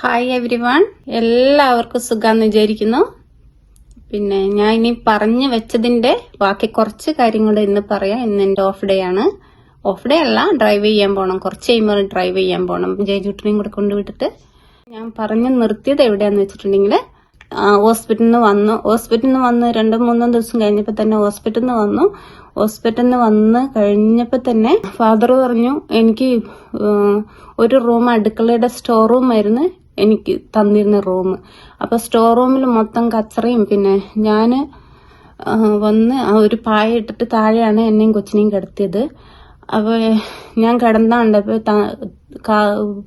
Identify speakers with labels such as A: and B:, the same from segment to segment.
A: Hi every one എല്ലാവർക്കും സുഖാന്ന് വിചാരിക്കുന്നു. പിന്നെ ഞാൻ ഇനി പറഞ്ഞു വെച്ചതിന്റെ ബാക്കി കുറച്ച് കാര്യങ്ങൾ ഇന്ന് പറയാം. ഇന്ന് എന്റെ ഓഫ് ഡേ ആണ്. ഓഫ് ഡേ അല്ല ഡ്രൈവ് ചെയ്യാൻ പോണം. കുറച്ച് കഴിയുമ്പോൾ ഡ്രൈവ് ചെയ്യാൻ പോണം. ജയജൂട്ടിനെയും കൂടെ കൊണ്ടുവിട്ടിട്ട് ഞാൻ പറഞ്ഞു നിർത്തിയത് എവിടെയാന്ന് വെച്ചിട്ടുണ്ടെങ്കിൽ ഹോസ്പിറ്റലിൽ നിന്ന് വന്നു. ഹോസ്പിറ്റലിൽ നിന്ന് വന്ന് രണ്ടും മൂന്നും ദിവസം കഴിഞ്ഞപ്പോൾ തന്നെ ഹോസ്പിറ്റലിൽ നിന്ന് വന്നു. ഹോസ്പിറ്റലിൽ നിന്ന് വന്ന് കഴിഞ്ഞപ്പോൾ തന്നെ ഫാദർ പറഞ്ഞു എനിക്ക് ഒരു റൂം അടുക്കളയുടെ സ്റ്റോർ റൂം ആയിരുന്നു. എനിക്ക് തന്നിരുന്ന റൂം. അപ്പൊ സ്റ്റോർ റൂമിൽ മൊത്തം കച്ചറയും. പിന്നെ ഞാൻ വന്ന് ആ ഒരു പായ ഇട്ടിട്ട് താഴെയാണ് എന്നെയും കൊച്ചിനെയും കിടത്തിയത്. അപ്പൊ ഞാൻ കിടന്നാണ്ടപ്പോ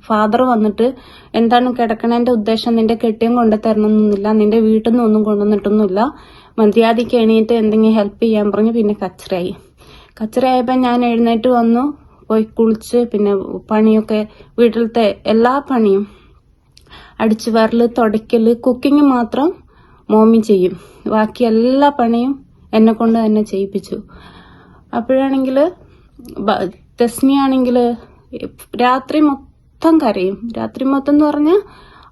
A: ഫാദർ വന്നിട്ട് എന്താണ് കിടക്കണേന്റെ ഉദ്ദേശം? നിന്റെ കെട്ടിയും കൊണ്ടു തരണമെന്നൊന്നുമില്ല. നിന്റെ വീട്ടിൽ നിന്നൊന്നും കൊണ്ടുവന്നിട്ടൊന്നുമില്ല. മര്യാദയ്ക്ക് എണീറ്റ് എന്തെങ്കിലും ഹെൽപ്പ് ചെയ്യാൻ പറഞ്ഞു. പിന്നെ കച്ചറയായി. കച്ചറയായപ്പോ ഞാൻ എഴുന്നേറ്റ് വന്നു. പോയി കുളിച്ച് പിന്നെ പണിയൊക്കെ വീട്ടിലത്തെ എല്ലാ പണിയും അടിച്ചു വരൽ തുടയ്ക്കൽ കുക്കിംഗ് മാത്രം മോമി ചെയ്യും. ബാക്കി എല്ലാ പണിയും എന്നെ കൊണ്ട് തന്നെ ചെയ്യിപ്പിച്ചു. അപ്പോഴാണെങ്കിൽ തസ്മിയാണെങ്കിൽ രാത്രി മൊത്തം കരയും. രാത്രി മൊത്തം എന്ന് പറഞ്ഞാൽ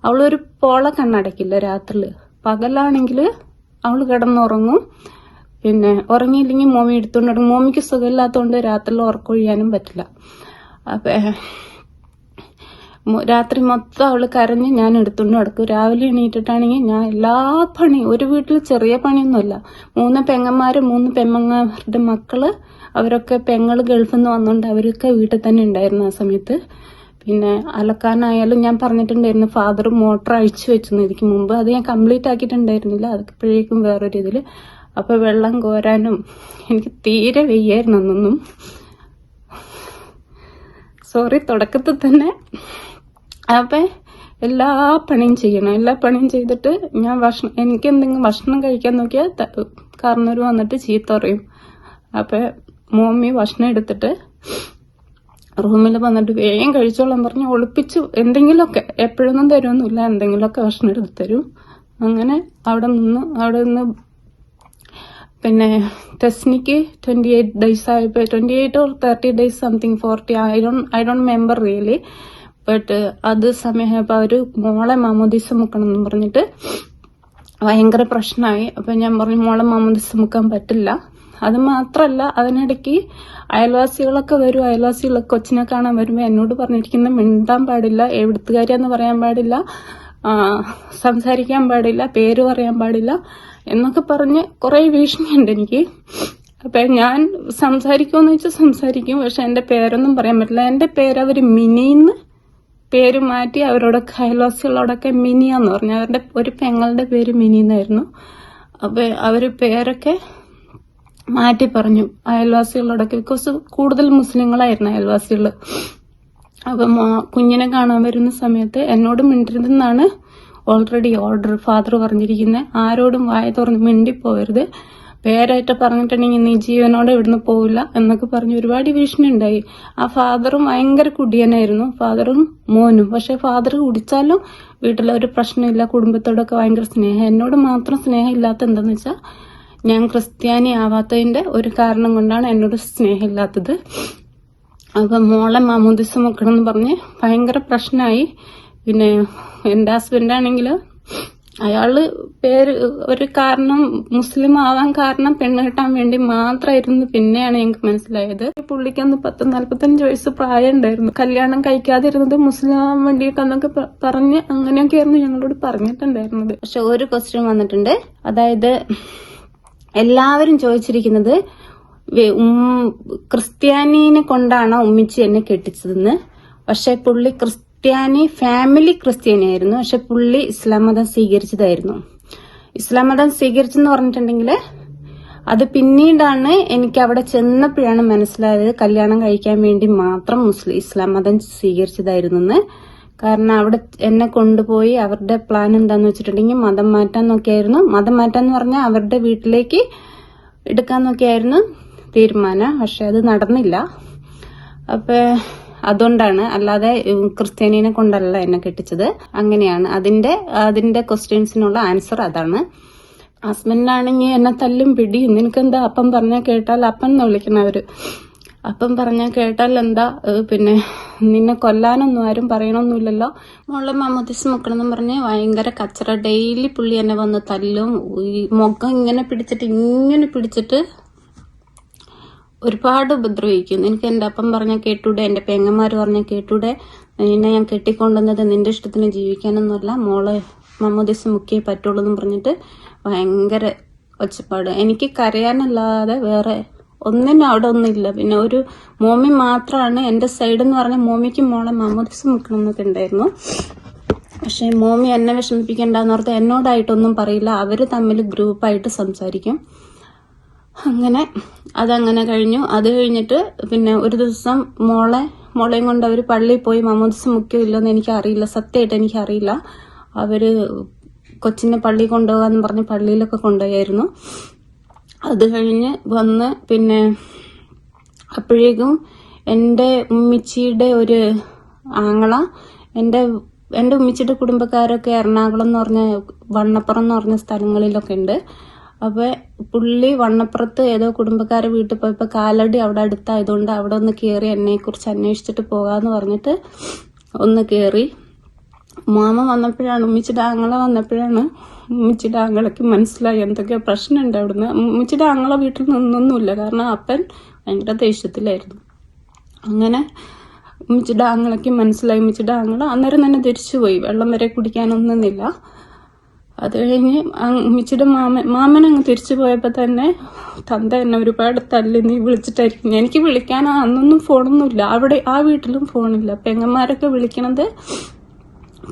A: അവളൊരു പോള കണ്ണടക്കില്ല രാത്രിയിൽ പകലാണെങ്കിൽ അവൾ കിടന്നുറങ്ങും. പിന്നെ ഉറങ്ങിയില്ലെങ്കിൽ മോമി എടുത്തുകൊണ്ട്. മോമിക്ക് സുഖമില്ലാത്തതുകൊണ്ട് രാത്രിയിൽ ഉറക്കൊഴിയാനും പറ്റില്ല. അപ്പൊ രാത്രി മൊത്തം അവൾ കരഞ്ഞ് ഞാൻ എടുത്തുകൊണ്ട് നടക്കും. രാവിലെ എണീറ്റിട്ടാണെങ്കിൽ ഞാൻ എല്ലാ പണിയും ഒരു വീട്ടിൽ ചെറിയ പണിയൊന്നുമല്ല. മൂന്ന് പെങ്ങന്മാര് മൂന്ന് പെമ്മങ്ങാരുടെ മക്കൾ അവരൊക്കെ പെങ്ങൾ ഗൾഫിൽ നിന്ന് വന്നോണ്ട് അവരൊക്കെ വീട്ടിൽ തന്നെ ഉണ്ടായിരുന്നു ആ സമയത്ത്. പിന്നെ അലക്കാനായാലും ഞാൻ പറഞ്ഞിട്ടുണ്ടായിരുന്നു ഫാദർ മോട്ടർ അഴിച്ചു വെച്ചു ഇതിക്ക് മുമ്പ് അത് ഞാൻ കംപ്ലീറ്റ് ആക്കിയിട്ടുണ്ടായിരുന്നില്ല. അതൊക്കെപ്പോഴേക്കും വേറൊരു ഇതിൽ അപ്പൊ വെള്ളം കോരാനും എനിക്ക് തീരെ വെയ്യായിരുന്നു അന്നൊന്നും. സോറി തുടക്കത്തിൽ തന്നെ. അപ്പൊ എല്ലാ പണിയും ചെയ്യണം. എല്ലാ പണിയും ചെയ്തിട്ട് ഞാൻ ഭക്ഷണം എനിക്ക് എന്തെങ്കിലും ഭക്ഷണം കഴിക്കാൻ നോക്കിയാൽ കാരണവർ വന്നിട്ട് ചീത്ത പറയും. അപ്പൊ മോമ്മി ഭക്ഷണം എടുത്തിട്ട് റൂമിൽ വന്നിട്ട് വേഗം കഴിച്ചോളാൻ പറഞ്ഞ് ഒളിപ്പിച്ച് എന്തെങ്കിലുമൊക്കെ എപ്പോഴൊന്നും തരുമൊന്നുമില്ല എന്തെങ്കിലുമൊക്കെ ഭക്ഷണം എടുത്ത് തരും. അങ്ങനെ അവിടെ നിന്ന് അവിടെ നിന്ന് പിന്നെ ടെസ്നിക്ക് ട്വന്റി എയ്റ്റ് ഡേയ്സ് ആയപ്പോ twenty eight or thirty days something forty I don't I don't member really but അത് സമയമായപ്പോ അവർ മോളെ മാമോദീസ മുക്കണം എന്ന് പറഞ്ഞിട്ട് ഭയങ്കര പ്രശ്നമായി. അപ്പൊ ഞാൻ പറഞ്ഞു മോളെ മാമോദീസ മുക്കാൻ പറ്റില്ല. അത് മാത്രല്ല അതിനിടയ്ക്ക് അയൽവാസികളൊക്കെ വരും. അയൽവാസികളൊക്കെ കൊച്ചിനെ കാണാൻ വരുമ്പോ എന്നോട് പറഞ്ഞിരിക്കുന്ന മിണ്ടാൻ പാടില്ല എവിടുത്തുകാരിയാന്ന് പറയാൻ പാടില്ല സംസാരിക്കാൻ പാടില്ല പേര് പറയാൻ പാടില്ല എന്നൊക്കെ പറഞ്ഞ് കുറേ ഭീഷണിയുണ്ട് എനിക്ക്. അപ്പൊ ഞാൻ സംസാരിക്കുമെന്ന് വെച്ചാൽ സംസാരിക്കും പക്ഷെ എന്റെ പേരൊന്നും പറയാൻ പറ്റില്ല. എന്റെ പേര് അവർ മിനിന്ന് പേര് മാറ്റി അവരോടൊക്കെ അയൽവാസികളോടൊക്കെ മിനിയാന്ന് പറഞ്ഞു. അവരുടെ ഒരു പെങ്ങളുടെ പേര് മിനിന്നായിരുന്നു. അപ്പൊ അവർ പേരൊക്കെ മാറ്റി പറഞ്ഞു. അയൽവാസികളോടൊക്കെ ബിക്കോസ് കൂടുതൽ മുസ്ലിങ്ങളായിരുന്നു അയൽവാസികൾ അപ്പൊ കുഞ്ഞിനെ കാണാൻ വരുന്ന സമയത്ത് എന്നോട് മിണ്ടരുതെന്നാണ് ഓൾറെഡി ഓർഡർ ഫാദർ പറഞ്ഞിരിക്കുന്നത് ആരോടും വായ തുറന്ന് മിണ്ടിപ്പോവരുത്. പേരായിട്ട് പറഞ്ഞിട്ടുണ്ടെങ്കിൽ നീ ജീവനോടെ ഇവിടുന്ന് പോവില്ല എന്നൊക്കെ പറഞ്ഞ് ഒരുപാട് ഭീഷണി ഉണ്ടായി. ആ ഫാദറും ഭയങ്കര കുടിയനായിരുന്നു. ഫാദറും മോനും. പക്ഷെ ഫാദർ കുടിച്ചാലും വീട്ടിലെ ഒരു പ്രശ്നമില്ല. കുടുംബത്തോടൊക്കെ ഭയങ്കര സ്നേഹം. എന്നോട് മാത്രം സ്നേഹം ഇല്ലാത്ത എന്താന്ന് വെച്ചാൽ ഞാൻ ക്രിസ്ത്യാനി ആവാത്തതിന്റെ ഒരു കാരണം കൊണ്ടാണ് എന്നോട് സ്നേഹമില്ലാത്തത്. അപ്പൊ മോളെ മാമോദിസ മുക്കണം എന്ന് പറഞ്ഞ് ഭയങ്കര പ്രശ്നമായി. പിന്നെ എന്റെ ഹസ്ബൻഡ് ആണെങ്കിൽ അയാൾ പേര് ഒരു കാരണം മുസ്ലിം ആവാൻ കാരണം പെണ്ണ് കിട്ടാൻ വേണ്ടി മാത്രമായിരുന്നു പിന്നെയാണ് ഞങ്ങൾക്ക് മനസ്സിലായത്. ഈ പുള്ളിക്ക് പത്ത് നാല്പത്തഞ്ച് വയസ്സ് പ്രായം ഉണ്ടായിരുന്നു കല്യാണം കഴിക്കാതിരുന്നത് മുസ്ലിം ആവാൻ വേണ്ടിയിട്ടെന്നൊക്കെ പറഞ്ഞ് അങ്ങനെയൊക്കെയായിരുന്നു ഞങ്ങളോട് പറഞ്ഞിട്ടുണ്ടായിരുന്നത്. പക്ഷെ ഒരു ക്വസ്റ്റ്യൻ വന്നിട്ടുണ്ട്. അതായത് എല്ലാവരും ചോദിച്ചിരിക്കുന്നത് ക്രിസ്ത്യാനിനെ കൊണ്ടാണ് ഉമ്മിച്ച് എന്നെ കെട്ടിച്ചതെന്ന്? പക്ഷെ പുള്ളി ക്രിസ്ത്യാനി ഫാമിലി ക്രിസ്ത്യാനി ആയിരുന്നു പക്ഷെ പുള്ളി ഇസ്ലാം മതം സ്വീകരിച്ചതായിരുന്നു. ഇസ്ലാം മതം സ്വീകരിച്ചെന്ന് പറഞ്ഞിട്ടുണ്ടെങ്കിൽ അത് പിന്നീടാണ് എനിക്ക് അവിടെ ചെന്നപ്പോഴാണ് മനസ്സിലായത് കല്യാണം കഴിക്കാൻ വേണ്ടി മാത്രം മുസ്ലിം ഇസ്ലാം മതം സ്വീകരിച്ചതായിരുന്നു കാരണം അവിടെ എന്നെ കൊണ്ടുപോയി അവരുടെ പ്ലാൻ എന്താന്ന് വെച്ചിട്ടുണ്ടെങ്കിൽ മതം മാറ്റാൻ നോക്കിയായിരുന്നു. മതം മാറ്റാൻ എന്ന് പറഞ്ഞാൽ അവരുടെ വീട്ടിലേക്ക് എടുക്കാൻ നോക്കിയായിരുന്നു തീരുമാനം. പക്ഷെ അത് നടന്നില്ല. അപ്പൊ അതുകൊണ്ടാണ് അല്ലാതെ ക്രിസ്ത്യാനിനെ കൊണ്ടല്ല എന്നെ കെട്ടിച്ചത്. അങ്ങനെയാണ്. അതിന്റെ അതിന്റെ ക്വസ്റ്റ്യൻസിനുള്ള ആൻസർ അതാണ്. ഹസ്ബൻഡാണെങ്കിൽ എന്നെ തല്ലും പിടിയും. നിനക്കെന്താ അപ്പം പറഞ്ഞാൽ കേട്ടാൽ അപ്പം എന്ന് വിളിക്കണവര് അപ്പം പറഞ്ഞാൽ കേട്ടാൽ എന്താ? പിന്നെ നിന്നെ കൊല്ലാനൊന്നും ആരും പറയണമൊന്നുമില്ലല്ലോ മോളെ മാമോദിസ് മുക്കണമെന്ന് പറഞ്ഞ് ഭയങ്കര കച്ചറ. ഡെയിലി പുള്ളി എന്നെ വന്ന് തല്ലും. ഈ മുഖം ഇങ്ങനെ പിടിച്ചിട്ട് ഇങ്ങനെ പിടിച്ചിട്ട് ഒരുപാട് ഉപദ്രവിക്കും എനിക്ക് എന്റെ അപ്പം പറഞ്ഞ കേട്ടൂടെ എന്റെ പെങ്ങന്മാർ പറഞ്ഞ കേട്ടൂടെ നിന്നെ ഞാൻ കെട്ടിക്കൊണ്ടുവന്നത് നിന്റെ ഇഷ്ടത്തിന് ജീവിക്കാനൊന്നുമല്ല. മോളെ മമ്മൂദിസ് മുക്കിയേ പറ്റുള്ളൂ എന്ന് പറഞ്ഞിട്ട് ഭയങ്കര ഒച്ചപ്പാട്. എനിക്ക് കരയാനല്ലാതെ വേറെ ഒന്നിനും അവിടെ ഒന്നുമില്ല. പിന്നെ ഒരു മോമി മാത്രമാണ് എന്റെ സൈഡ് എന്ന് പറഞ്ഞാൽ മോമിക്ക് മോളെ മമ്മൂദിസ് മുക്കണം എന്നൊക്കെ ഉണ്ടായിരുന്നു. പക്ഷേ മോമി എന്നെ വിഷമിപ്പിക്കേണ്ടെന്ന് പറഞ്ഞാൽ എന്നോടായിട്ടൊന്നും പറയില്ല. അവർ തമ്മിൽ ഗ്രൂപ്പായിട്ട് സംസാരിക്കും. അങ്ങനെ അതങ്ങനെ കഴിഞ്ഞു. അത് കഴിഞ്ഞിട്ട് പിന്നെ ഒരു ദിവസം മോളെ മോളെയും കൊണ്ട് അവർ പള്ളിയിൽ പോയി. മമ്മൂദിസ് മുഖ്യം ഇല്ലെന്ന് എനിക്ക് അറിയില്ല സത്യമായിട്ട് എനിക്ക് അറിയില്ല അവർ കൊച്ചിനെ പള്ളി കൊണ്ടുപോകാന്ന് പറഞ്ഞ് പള്ളിയിലൊക്കെ കൊണ്ടുപോയായിരുന്നു. അത് കഴിഞ്ഞ് വന്ന് പിന്നെ അപ്പോഴേക്കും എന്റെ ഉമ്മിച്ചിയുടെ ഒരു ആങ്ങള എന്റെ എന്റെ ഉമ്മിച്ചിയുടെ കുടുംബക്കാരൊക്കെ എറണാകുളം എന്ന് പറഞ്ഞ വണ്ണപ്പുറം എന്ന് പറഞ്ഞ സ്ഥലങ്ങളിലൊക്കെ ഉണ്ട്. അപ്പോൾ പുള്ളി വണ്ണപ്പുറത്ത് ഏതോ കുടുംബക്കാരെ വീട്ടിൽ പോയപ്പോൾ കാലടി അവിടെ അടുത്തായതുകൊണ്ട് അവിടെ ഒന്ന് കയറി എന്നെക്കുറിച്ച് അന്വേഷിച്ചിട്ട് പോകാമെന്ന് പറഞ്ഞിട്ട് ഒന്ന് കയറി മാമ വന്നപ്പോഴാണ് ഉമ്മിച്ചിയുടെ ആങ്ങള വന്നപ്പോഴാണ് ഉമ്മിച്ചിയുടെ ആങ്ങളയ്ക്ക് മനസ്സിലായി എന്തൊക്കെയോ പ്രശ്നമുണ്ട് അവിടുന്ന്. ഉമ്മിച്ചിയുടെ ആങ്ങള വീട്ടിൽ നിന്നൊന്നുമില്ല കാരണം അപ്പൻ ഭയങ്കര ദേഷ്യത്തിലായിരുന്നു. അങ്ങനെ ഉമ്മിച്ചിയുടെ ആങ്ങളയ്ക്ക് മനസ്സിലായി ഉമ്മിച്ചിയുടെ ആങ്ങള അന്നേരം തന്നെ തിരിച്ചുപോയി. വെള്ളം വരെ കുടിക്കാനൊന്നുമില്ല അത് കഴിഞ്ഞ് അമ്മിച്ചിയുടെ മാമൻ മാമൻ അങ്ങ് തിരിച്ചു പോയപ്പോൾ തന്നെ തന്ത എന്നെ ഒരുപാട് തല്ലി നീ വിളിച്ചിട്ടായിരിക്കും. എനിക്ക് വിളിക്കാൻ അന്നൊന്നും ഫോണൊന്നുമില്ല. അവിടെ ആ വീട്ടിലും ഫോണില്ല. പെങ്ങന്മാരൊക്കെ വിളിക്കണത്?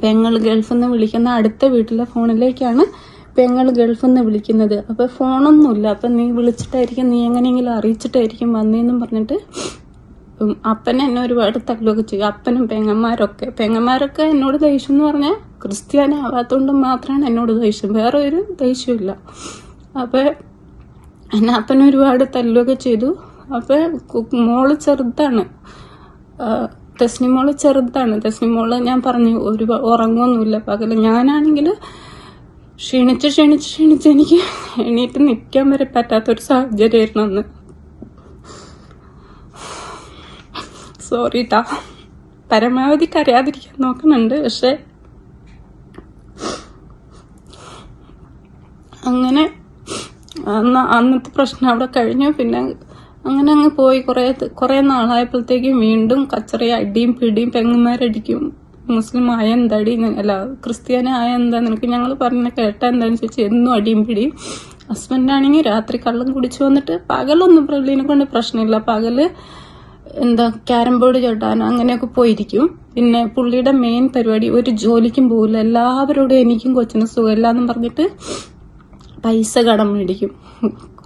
A: പെങ്ങൾ ഗൾഫിൽ നിന്ന് വിളിക്കുന്ന അടുത്ത വീട്ടിലെ ഫോണിലേക്കാണ് പെങ്ങൾ ഗൾഫിൽ നിന്ന് വിളിക്കുന്നത്. അപ്പൊ ഫോണൊന്നുമില്ല. അപ്പൊ നീ വിളിച്ചിട്ടായിരിക്കും നീ എങ്ങനെയെങ്കിലും അറിയിച്ചിട്ടായിരിക്കും വന്നേന്നും പറഞ്ഞിട്ട് ഉം അപ്പനെ എന്നെ ഒരുപാട് തല്ലുകയൊക്കെ ചെയ്യും. അപ്പനും പെങ്ങന്മാരൊക്കെ. പെങ്ങന്മാരൊക്കെ എന്നോട് ദേഷ്യം എന്ന് പറഞ്ഞാൽ ക്രിസ്ത്യാനി ആവാത്തതുകൊണ്ട് മാത്രമാണ് എന്നോട് ദേഷ്യം. വേറെ ഒരു ദേഷ്യമില്ല അപ്പോൾ എന്നെ അപ്പൻ ഒരുപാട് തല്ലുകയൊക്കെ ചെയ്തു. അപ്പോൾ മോൾ ചെറുതാണ്. തെസ്നിമോൾ ചെറുതാണ്. തെസ്നിമോൾ ഞാൻ പറഞ്ഞു ഒരു ഉറങ്ങുമൊന്നുമില്ല പകൽ ഞാനാണെങ്കിൽ ക്ഷീണിച്ച് ക്ഷീണിച്ച് ക്ഷീണിച്ച് എനിക്ക് എണീറ്റ് നിൽക്കാൻ വരെ പറ്റാത്തൊരു സാഹചര്യമായിരുന്നു അന്ന്. സോറി ടാ പരമാവധി കരയാതിരിക്കാൻ നോക്കുന്നുണ്ട്. പക്ഷെ അങ്ങനെ അന്ന് അന്നത്തെ പ്രശ്നം അവിടെ കഴിഞ്ഞു. പിന്നെ അങ്ങനെ അങ്ങ് പോയി. കുറേ കുറേ നാളായപ്പോഴത്തേക്കും വീണ്ടും കച്ചറി അടിയും പിടിയും പെങ്ങന്മാരടിക്കും. മുസ്ലിം ആയ എന്താടി? അല്ല ക്രിസ്ത്യാനി ആയ എന്താ? നിനക്ക് ഞങ്ങൾ പറഞ്ഞ കേട്ട എന്താന്ന് ചോദിച്ചാൽ എന്നും അടിയും പിടിയും. ഹസ്ബൻഡാണെങ്കിൽ രാത്രി കള്ളം കുടിച്ചു വന്നിട്ട് പകലൊന്നും പ്രവീണിനെ കൊണ്ട് പ്രശ്നമില്ല. പകൽ എന്താ ക്യാരം ബോർഡ് ചൊട്ടാൻ അങ്ങനെയൊക്കെ പോയിരിക്കും. പിന്നെ പുള്ളിയുടെ മെയിൻ പരിപാടി ഒരു ജോലിക്കും പോകില്ല എല്ലാവരോടും എനിക്കും കൊച്ചിനും സുഖമില്ല എന്നും പറഞ്ഞിട്ട് പൈസ കടം മേടിക്കും.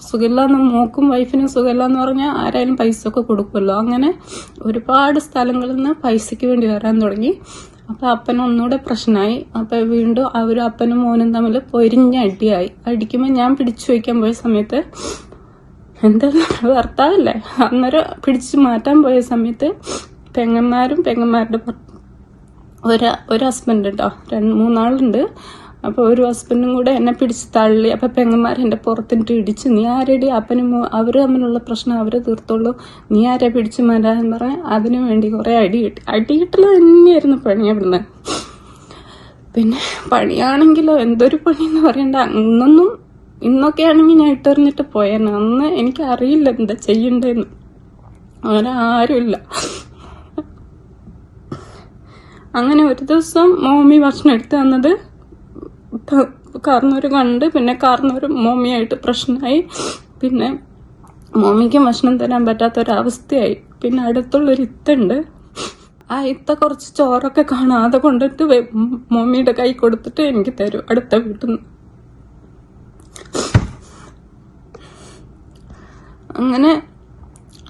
A: സുഖമില്ലാന്ന് മോക്കും വൈഫിനും സുഖമില്ലാന്ന് പറഞ്ഞാൽ ആരായാലും പൈസ ഒക്കെ കൊടുക്കുമല്ലോ. അങ്ങനെ ഒരുപാട് സ്ഥലങ്ങളിൽ നിന്ന് പൈസയ്ക്ക് വേണ്ടി വരാൻ തുടങ്ങി. അപ്പൊ അപ്പൻ ഒന്നുകൂടെ പ്രശ്നമായി. അപ്പൊ വീണ്ടും അവരും അപ്പനും മോനും തമ്മിൽ പൊരിഞ്ഞ അടിയായി. അടിക്കുമ്പോൾ ഞാൻ പിടിച്ചു വയ്ക്കാൻ പോയ സമയത്ത് എന്താ ഭർത്താവല്ലേ? അന്നേരം പിടിച്ചു മാറ്റാൻ പോയ സമയത്ത് പെങ്ങന്മാരും പെങ്ങന്മാരുടെ ഒരു ഒരു ഹസ്ബൻഡ് കേട്ടോ രണ്ട് മൂന്നാളുണ്ട്. അപ്പൊ ഒരു ഹസ്ബൻഡും കൂടെ എന്നെ പിടിച്ച് തള്ളി. അപ്പൊ പെങ്ങന്മാർ എന്റെ പുറത്തിട്ട് ഇടിച്ച് നീ ആരടി? അപ്പനും അവർ തമ്മിലുള്ള പ്രശ്നം അവർ തീർത്തോളൂ. നീ ആരെ പിടിച്ച് മരാന്ന് പറയാൻ? അതിനു വേണ്ടി കുറേ അടി കിട്ടി. അടി കിട്ടൽ തന്നെയായിരുന്നു പണി അവിടുന്ന്. പിന്നെ പണിയാണെങ്കിലോ എന്തൊരു പണി എന്ന് പറയണ്ട. അന്നൊന്നും ഇന്നൊക്കെ ആണെങ്കിൽ ഞാൻ ഇട്ടെറിഞ്ഞിട്ട് പോയേനെ. അന്ന് എനിക്ക് അറിയില്ല എന്താ ചെയ്യണ്ടേന്ന്. അങ്ങനെ ആരുമില്ല അങ്ങനെ ഒരു ദിവസം മോമി ഭക്ഷണം എടുത്തു തന്നത് ക- കാർന്നൂര് കണ്ട് പിന്നെ കാർന്നൂര് മോമിയായിട്ട് പ്രശ്നമായി പിന്നെ മോമിക്ക് ഭക്ഷണം തരാൻ പറ്റാത്തൊരവസ്ഥയായി. പിന്നെ അടുത്തുള്ളൊരു ഇത്തുണ്ട് ആ ഇത്ത കുറച്ച് ചോറൊക്കെ കാണാതെ കൊണ്ടിട്ട് മോമിയുടെ കൈ കൊടുത്തിട്ട് എനിക്ക് തരും അടുത്ത വീട്ടിൽ നിന്ന് അങ്ങനെ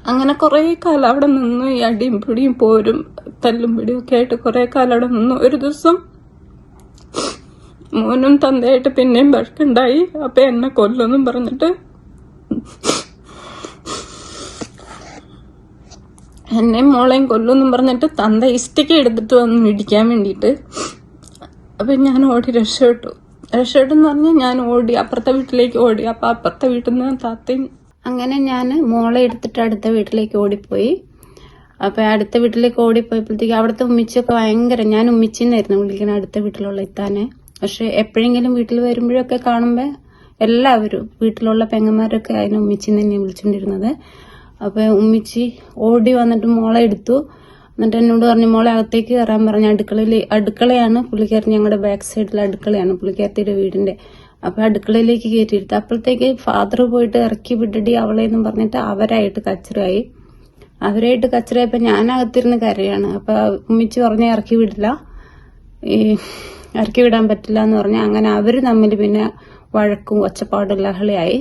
A: അങ്ങനെ കുറേ കാലം അവിടെ നിന്നു. ഈ അടിയും പിടിയും പോരും തല്ലും പിടിയും ഒക്കെ ആയിട്ട് കുറേ കാലം അവിടെ നിന്നു. ഒരു ദിവസം മോനും തന്തയായിട്ട് പിന്നെയും വഴക്കുണ്ടായി അപ്പൊ എന്നെ കൊല്ലൊന്നും പറഞ്ഞിട്ട് എന്നെയും മോളെയും കൊല്ലൊന്നും പറഞ്ഞിട്ട് തന്ത ഇഷ്ടിക്ക് എടുത്തിട്ട് വന്ന് ഇടിക്കാൻ വേണ്ടിയിട്ട് അപ്പൊ ഞാൻ ഓടി രക്ഷപ്പെട്ടു. രക്ഷപ്പെട്ടെന്ന് പറഞ്ഞാൽ ഞാൻ ഓടി അപ്പുറത്തെ വീട്ടിലേക്ക് ഓടി. അപ്പൊ അപ്പുറത്തെ വീട്ടിൽ നിന്ന് താത്തയും അങ്ങനെ ഞാൻ മോളെ എടുത്തിട്ട് അടുത്ത വീട്ടിലേക്ക് ഓടിപ്പോയി. അപ്പൊ അടുത്ത വീട്ടിലേക്ക് ഓടിപ്പോയപ്പോഴത്തേക്ക് അവിടുത്തെ ഉമ്മിച്ചൊക്കെ ഭയങ്കര ഞാൻ ഉമ്മിച്ചിന്നായിരുന്നു വിളിക്കുന്നത് അടുത്ത വീട്ടിലുള്ള ഇത്താനെ. പക്ഷെ എപ്പോഴെങ്കിലും വീട്ടിൽ വരുമ്പോഴൊക്കെ കാണുമ്പോ എല്ലാവരും വീട്ടിലുള്ള പെങ്ങന്മാരൊക്കെ അതിനെ ഉമ്മിച്ചി തന്നെ വിളിച്ചോണ്ടിരുന്നത്. അപ്പൊ ഉമ്മിച്ചി ഓടി വന്നിട്ട് മോളെ എടുത്തു. എന്നിട്ട് എന്നോട് പറഞ്ഞു മോളെ അകത്തേക്ക് കയറാൻ പറഞ്ഞു അടുക്കളയിൽ അടുക്കളയാണ് പുള്ളിക്കാരൻ ഞങ്ങളുടെ ബാക്ക് സൈഡിലെ അടുക്കളയാണ് പുള്ളിക്കാരത്തിയുടെ വീടിന്റെ. അപ്പൊ അടുക്കളയിലേക്ക് കയറ്റിയിരുത്തു അപ്പോഴത്തേക്ക് ഫാദർ പോയിട്ട് ഇറക്കി വിട്ടിട്ട് അവളെ എന്നും പറഞ്ഞിട്ട് അവരായിട്ട് കച്ചറായി അവരായിട്ട് കച്ചറായപ്പോ ഞാനകത്തിരുന്ന് കരയാണ്. അപ്പൊ ഉമ്മിച്ച് പറഞ്ഞ ഇറക്കി വിടില്ല. ഈ ഇറക്കി വിടാൻ പറ്റില്ല എന്ന് പറഞ്ഞാൽ അങ്ങനെ അവർ തമ്മിൽ പിന്നെ വഴക്കും ഒച്ചപ്പാടും ലഹളയായി.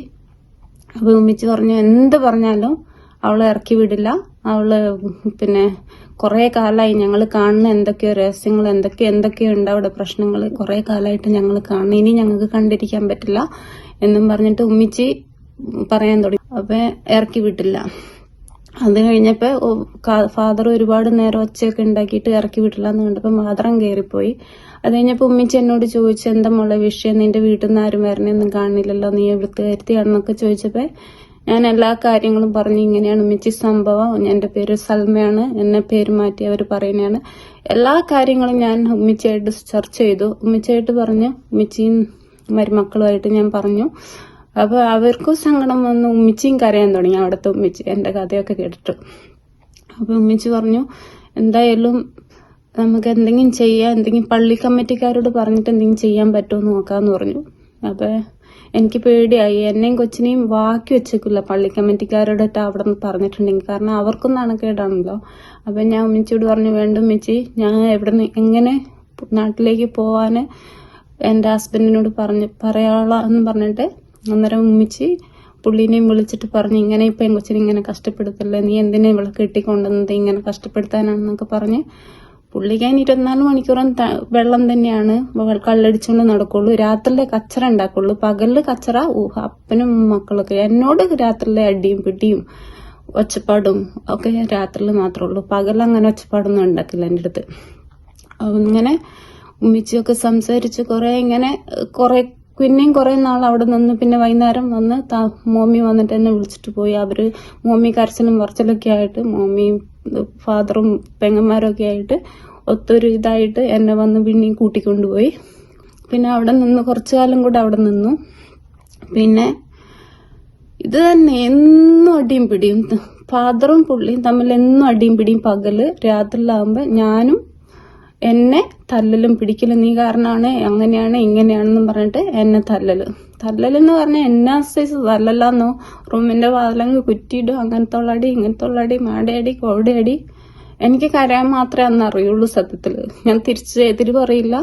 A: അപ്പോൾ ഉമ്മിച്ച് പറഞ്ഞു എന്ത് പറഞ്ഞാലും അവളെ ഇറക്കി വിടില്ല. അവൾ പിന്നെ കുറേ കാലമായി ഞങ്ങൾ കാണുന്ന എന്തൊക്കെയോ രഹസ്യങ്ങൾ എന്തൊക്കെ എന്തൊക്കെയോ ഉണ്ട് അവിടെ പ്രശ്നങ്ങൾ കുറേ കാലമായിട്ട് ഞങ്ങൾ കാണുന്നു. ഇനി ഞങ്ങൾക്ക് കണ്ടിരിക്കാൻ പറ്റില്ല എന്നും പറഞ്ഞിട്ട് ഉമ്മിച്ച് പറയാൻ തുടങ്ങി. അപ്പം ഇറക്കി വിട്ടില്ല. അത് കഴിഞ്ഞപ്പോ ഫാദർ ഒരുപാട് നേരം ഒച്ചയൊക്കെ ഉണ്ടാക്കിയിട്ട് ഇറക്കി വിട്ടില്ല എന്ന് കണ്ടപ്പോ മാത്രം കയറിപ്പോയി അത് കഴിഞ്ഞപ്പോ ഉമ്മിച്ച് എന്നോട് ചോദിച്ചു എന്താ മോളെ വിഷയം? നിന്റെ വീട്ടിൽ നിന്ന് ആരും വരണയൊന്നും കാണില്ലല്ലോ നീ എവിടുത്തെ കാര്യത്തിയാണെന്നൊക്കെ ചോദിച്ചപ്പോ ഞാൻ എല്ലാ കാര്യങ്ങളും പറഞ്ഞു ഇങ്ങനെയാണ് ഉമ്മിച്ചി സംഭവം. എന്റെ പേര് സൽമയാണ്. എന്നെ പേര് മാറ്റി അവർ പറയുന്നതാണ്. എല്ലാ കാര്യങ്ങളും ഞാൻ ഉമ്മിച്ചയായിട്ട് ചർച്ച ചെയ്തു. ഉമ്മിച്ചയായിട്ട് പറഞ്ഞു ഉമ്മിച്ചിയും മരുമക്കളുമായിട്ട് ഞാൻ പറഞ്ഞു. അപ്പൊ അവർക്കും സങ്കടം വന്ന്. ഉമ്മിച്ചിയും കരയാൻ തുടങ്ങി. അവിടുത്തെ ഉമ്മിച്ചി എന്റെ കഥയൊക്കെ കേട്ടിട്ട്. അപ്പൊ ഉമ്മിച്ചി പറഞ്ഞു എന്തായാലും നമുക്ക് എന്തെങ്കിലും ചെയ്യാം. എന്തെങ്കിലും പള്ളി കമ്മിറ്റിക്കാരോട് പറഞ്ഞിട്ട് എന്തെങ്കിലും ചെയ്യാൻ പറ്റുമോ നോക്കാന്ന് പറഞ്ഞു. അപ്പൊ എനിക്ക് പേടിയായി. എന്നെയും കൊച്ചിനെയും വാക്കി വെച്ചേക്കില്ല. പള്ളി കമ്മിറ്റിക്കാരോടൊക്കെ അവിടെ നിന്ന് പറഞ്ഞിട്ടുണ്ടെങ്കിൽ. കാരണം അവർക്കും നാണക്കേടാണല്ലോ. അപ്പൊ ഞാൻ ഉമ്മിച്ചിയോട് പറഞ്ഞു വേണ്ട ഉമ്മിച്ചി. ഞാൻ എവിടെ നിന്ന് എങ്ങനെ നാട്ടിലേക്ക് പോവാന് എന്റെ ഹസ്ബൻഡിനോട് പറഞ്ഞ് പറയാള എന്ന് പറഞ്ഞിട്ട് അന്നേരം ഉമ്മിച്ചി പുള്ളീനെയും വിളിച്ചിട്ട് പറഞ്ഞു ഇങ്ങനെ ഇപ്പൊ കൊച്ചിനെ ഇങ്ങനെ കഷ്ടപ്പെടുത്തല്ലേ? നീ എന്തിനാ ഇവളെ കെട്ടിക്കൊണ്ടുവന്നത്? ഇങ്ങനെ കഷ്ടപ്പെടുത്താനാണെന്നൊക്കെ പറഞ്ഞ് പുള്ളിക്കാൻ ഇരുപത്തിനാല് മണിക്കൂറും വെള്ളം തന്നെയാണ്. കള്ളടിച്ചുകൊണ്ട് നടക്കുള്ളൂ. രാത്രിയിലെ കച്ചറ ഉണ്ടാക്കുള്ളൂ. പകലിൽ കച്ചറ ഊഹ അപ്പനും മക്കളൊക്കെ. എന്നോട് രാത്രിയിലെ അടിയും പിടിയും ഒച്ചപ്പാടും ഒക്കെ രാത്രിയിൽ മാത്രമേ ഉള്ളൂ. പകലങ്ങനെ ഒച്ചപ്പാടൊന്നും ഉണ്ടാക്കില്ല എന്റെ അടുത്ത്. അങ്ങനെ ഇങ്ങനെ ഉമ്മിച്ചിയൊക്കെ സംസാരിച്ച് കുറെ ഇങ്ങനെ കുറെ പിന്നെയും കുറെ നാൾ അവിടെ നിന്ന് പിന്നെ വൈകുന്നേരം വന്ന് മോമി വന്നിട്ട് എന്നെ വിളിച്ചിട്ട് പോയി. അവർ മോമി കരച്ചിലും പറച്ചിലൊക്കെ ആയിട്ട് മോമിയും ഫാദറും പെങ്ങന്മാരൊക്കെ ആയിട്ട് ഒത്തൊരു ഇതായിട്ട് എന്നെ വന്ന് പിന്നെയും കൂട്ടിക്കൊണ്ടുപോയി. പിന്നെ അവിടെ നിന്ന് കുറച്ചു കാലം കൂടെ അവിടെ നിന്നു. പിന്നെ ഇത് തന്നെ എന്നും അടിയും പിടിയും. ഫാദറും പുള്ളിയും തമ്മിൽ എന്നും അടിയും പിടിയും പകൽ രാത്രിയിലാകുമ്പോൾ ഞാനും എന്നെ തല്ലലും പിടിക്കലും നീ കാരണമാണ് അങ്ങനെയാണ് ഇങ്ങനെയാണെന്നും പറഞ്ഞിട്ട് എന്നെ തല്ലല്. തല്ലലെന്ന് പറഞ്ഞാൽ എന്നാ സൈസ് തല്ലല്ലാന്നോ റൂമിന്റെ വാതിലങ്ങ് കുറ്റിയിടും അങ്ങനത്തെ ഉള്ളടി ഇങ്ങനത്തെ ഉള്ളടി മാടയടി കോടയടി. എനിക്ക് കരയാൻ മാത്രമേ അന്ന് അറിയുള്ളൂ സത്യത്തിൽ. ഞാൻ തിരിച്ച് എതിര് പറയില്ല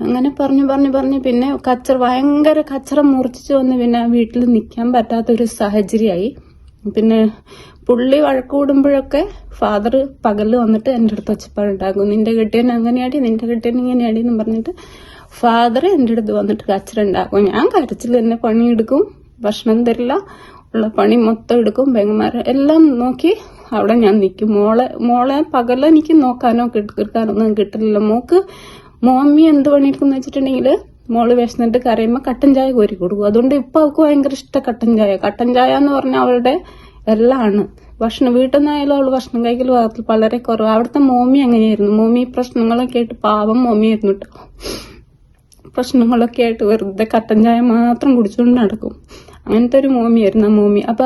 A: അങ്ങനെ പറഞ്ഞു പറഞ്ഞു പറഞ്ഞു. പിന്നെ കച്ചറ ഭയങ്കര കച്ചറ മുറിച്ചു വന്ന് പിന്നെ വീട്ടിൽ നിൽക്കാൻ പറ്റാത്തൊരു സാഹചര്യമായി. പിന്നെ പുള്ളി വഴക്കൂടുമ്പോഴൊക്കെ ഫാദർ പകൽ വന്നിട്ട് എന്റെ അടുത്ത് ഒച്ചപ്പാടുണ്ടാക്കും. നിന്റെ കെട്ടിയൻ അങ്ങനെയാടി നിന്റെ കെട്ടിയൻ ഇങ്ങനെയാടി എന്ന് പറഞ്ഞിട്ട് ഫാദർ എന്റെ അടുത്ത് വന്നിട്ട് കച്ചറുണ്ടാക്കും. ഞാൻ കരച്ചിൽ തന്നെ പണിയെടുക്കും. ഭക്ഷണം തരില്ല. ഉള്ള പണി മൊത്തം എടുക്കും. പെങ്ങന്മാരെ എല്ലാം നോക്കി അവിടെ ഞാൻ നിൽക്കും. മോളെ മോളെ പകലെനിക്ക് നോക്കാനോ കിട്ടാനൊന്നും കിട്ടില്ല മോക്ക് മോമ്മി എന്ത് പണിയെടുക്കുന്ന വെച്ചിട്ടുണ്ടെങ്കിൽ മോൾ വിശന്നിട്ട് കരയുമ്പോൾ കട്ടൻ ചായ കോരി കൊടുക്കും. അതുകൊണ്ട് ഇപ്പം അവൾക്ക് ഭയങ്കര ഇഷ്ട കട്ടൻ ചായ. കട്ടൻ ചായ എന്ന് പറഞ്ഞാൽ അവളുടെ എല്ലാമാണ് ഭക്ഷണം വീട്ടിൽ നിന്നായാലും അവൾ ഭക്ഷണം കഴിക്കൽ വളരെ കുറവ്. അവിടുത്തെ മോമി അങ്ങനെയായിരുന്നു. മോമി പ്രശ്നങ്ങളൊക്കെ ആയിട്ട് പാവം മോമിയായിരുന്നു കേട്ടോ പ്രശ്നങ്ങളൊക്കെ ആയിട്ട് വെറുതെ കട്ടൻ ചായ മാത്രം കുടിച്ചുകൊണ്ട് നടക്കും. അങ്ങനത്തെ ഒരു മോമിയായിരുന്നു ആ മോമി. അപ്പൊ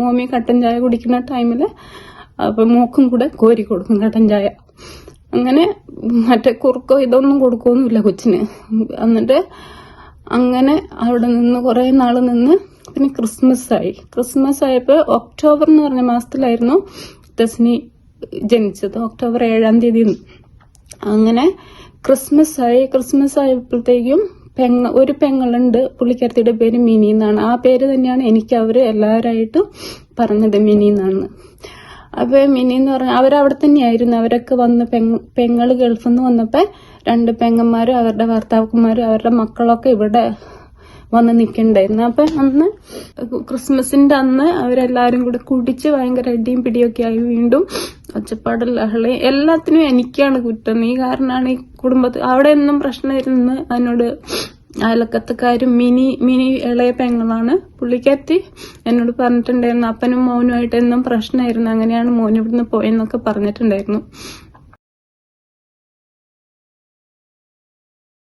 A: മോമി കട്ടൻ ചായ കുടിക്കുന്ന ടൈമിൽ അപ്പൊ മോക്കും കൂടെ കോരി കൊടുക്കും കട്ടൻ ചായ. അങ്ങനെ മറ്റേ കുറുക്കോ ഇതൊന്നും കൊടുക്കൊന്നുമില്ല കൊച്ചിന്. എന്നിട്ട് അങ്ങനെ അവിടെ നിന്ന് കുറെ നാൾ നിന്ന് പിന്നെ ക്രിസ്മസ് ആയി ക്രിസ്മസ് ആയപ്പോൾ ഒക്ടോബർ എന്ന് പറഞ്ഞ മാസത്തിലായിരുന്നു ദസ്നി ജനിച്ചത്. ഒക്ടോബർ ഏഴാം തീയതി. അങ്ങനെ ക്രിസ്മസ് ആയി ക്രിസ്മസ് ആയപ്പോഴത്തേക്കും പെങ്ങ ഒരു പെങ്ങളുണ്ട്. പുള്ളിക്കാരത്തിയുടെ പേര് മിനി എന്നാണ്. ആ പേര് തന്നെയാണ് എനിക്ക് അവർ എല്ലാവരായിട്ടും പറഞ്ഞത് മിനി എന്നാണ്. അപ്പൊ മിനി എന്ന് പറഞ്ഞ അവരവിടെ തന്നെയായിരുന്നു. അവരൊക്കെ വന്ന് പെങ് പെങ്ങൾ ഗൾഫിൽ നിന്ന് വന്നപ്പോ രണ്ട് പെങ്ങന്മാരും അവരുടെ ഭർത്താക്കന്മാരും അവരുടെ മക്കളൊക്കെ ഇവിടെ വന്ന് നിൽക്കണ്ടായിരുന്നു. അപ്പൊ അന്ന് ക്രിസ്മസിന്റെ അന്ന് അവരെല്ലാരും കൂടെ കുടിച്ച് ഭയങ്കര അടിയും പിടിയൊക്കെ ആയി വീണ്ടും ഒച്ചപ്പാട് ലഹളി എല്ലാത്തിനും എനിക്കാണ് കുറ്റം. നീ കാരണമാണ് ഈ കുടുംബത്തിൽ അവിടെ ഒന്നും പ്രശ്നമായിരുന്നു. അതിനോട് അയലക്കത്തക്കാരും മിനി മിനി ഇളയ പെങ്ങളാണ്. പുള്ളിക്കത്തി എന്നോട് പറഞ്ഞിട്ടുണ്ടായിരുന്നു. അപ്പനും മോനുമായിട്ട് എന്നും പ്രശ്നമായിരുന്നു. അങ്ങനെയാണ് മോൻ ഇവിടുന്ന് പോയെന്നൊക്കെ പറഞ്ഞിട്ടുണ്ടായിരുന്നു.